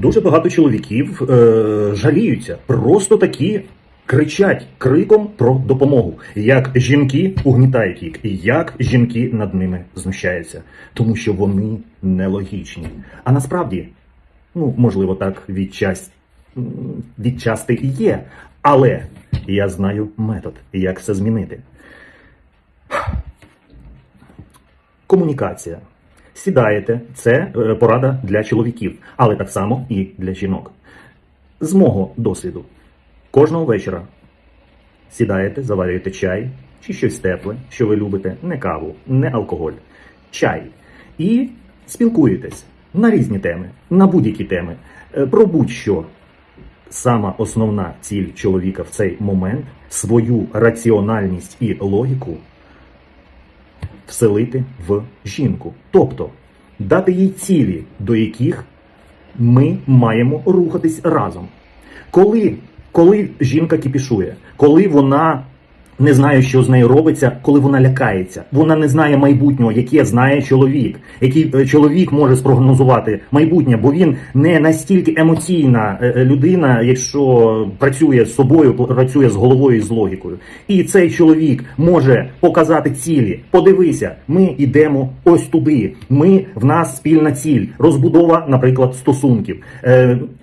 Дуже багато чоловіків е, жаліються, просто такі кричать криком про допомогу. Як жінки угнітають їх, і як жінки над ними знущаються, тому що вони нелогічні. А насправді, ну можливо, так відчас, м, відчасти і є. Але я знаю метод, як це змінити. Комунікація. Сідаєте, це е, порада для чоловіків, але так само і для жінок. З мого досвіду, кожного вечора сідаєте, заварюєте чай чи щось тепле, що ви любите, не каву, не алкоголь, чай. І спілкуєтесь на різні теми, на будь-які теми, е, про будь-що. Сама основна ціль чоловіка в цей момент свою раціональність і логіку вселити в жінку. Тобто дати їй цілі, до яких ми маємо рухатись разом. Коли, коли жінка кіпішує, коли вона не знає, що з нею робиться, коли вона лякається, вона не знає майбутнього, яке знає чоловік, який е, чоловік може спрогнозувати майбутнє, бо він не настільки емоційна е, е, людина, якщо працює з собою, працює з головою і з логікою. І цей чоловік може показати цілі. Подивися, ми йдемо ось туди. Ми в нас спільна ціль, розбудова, наприклад, стосунків.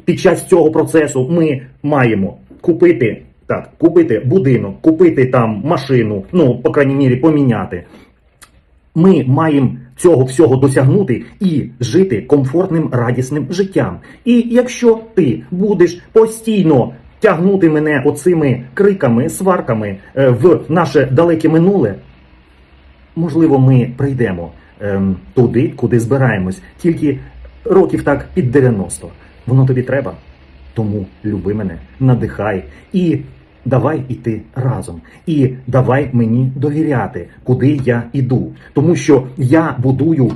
Під час цього процесу ми маємо купити. Так, купити будинок, купити там машину, ну, по крайній мірі, поміняти. Ми маємо цього всього досягнути і жити комфортним, радісним життям. І якщо ти будеш постійно тягнути мене оцими криками, сварками е, в наше далеке минуле, можливо, ми прийдемо ем, туди, куди збираємось, тільки років так під 90. Воно тобі треба. Тому люби мене, надихай і давай іти разом. І давай мені довіряти, куди я іду. Тому що я будую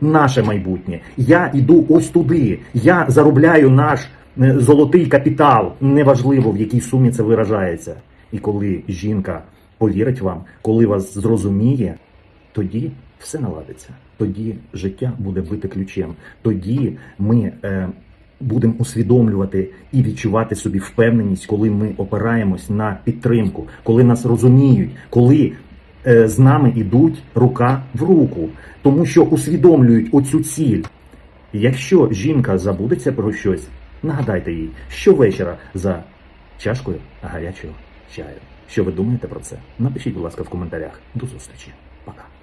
наше майбутнє. Я іду ось туди. Я заробляю наш е, золотий капітал. Неважливо, в якій сумі це виражається. І коли жінка повірить вам, коли вас зрозуміє, тоді все наладиться. Тоді життя буде бити ключем. Тоді ми е, будемо усвідомлювати і відчувати собі впевненість, коли ми опираємось на підтримку, коли нас розуміють, коли е, з нами йдуть рука в руку, тому що усвідомлюють оцю ціль. Якщо жінка забудеться про щось, нагадайте їй щовечора за чашкою гарячого чаю. Що ви думаєте про це? Напишіть, будь ласка, в коментарях. До зустрічі. Пока.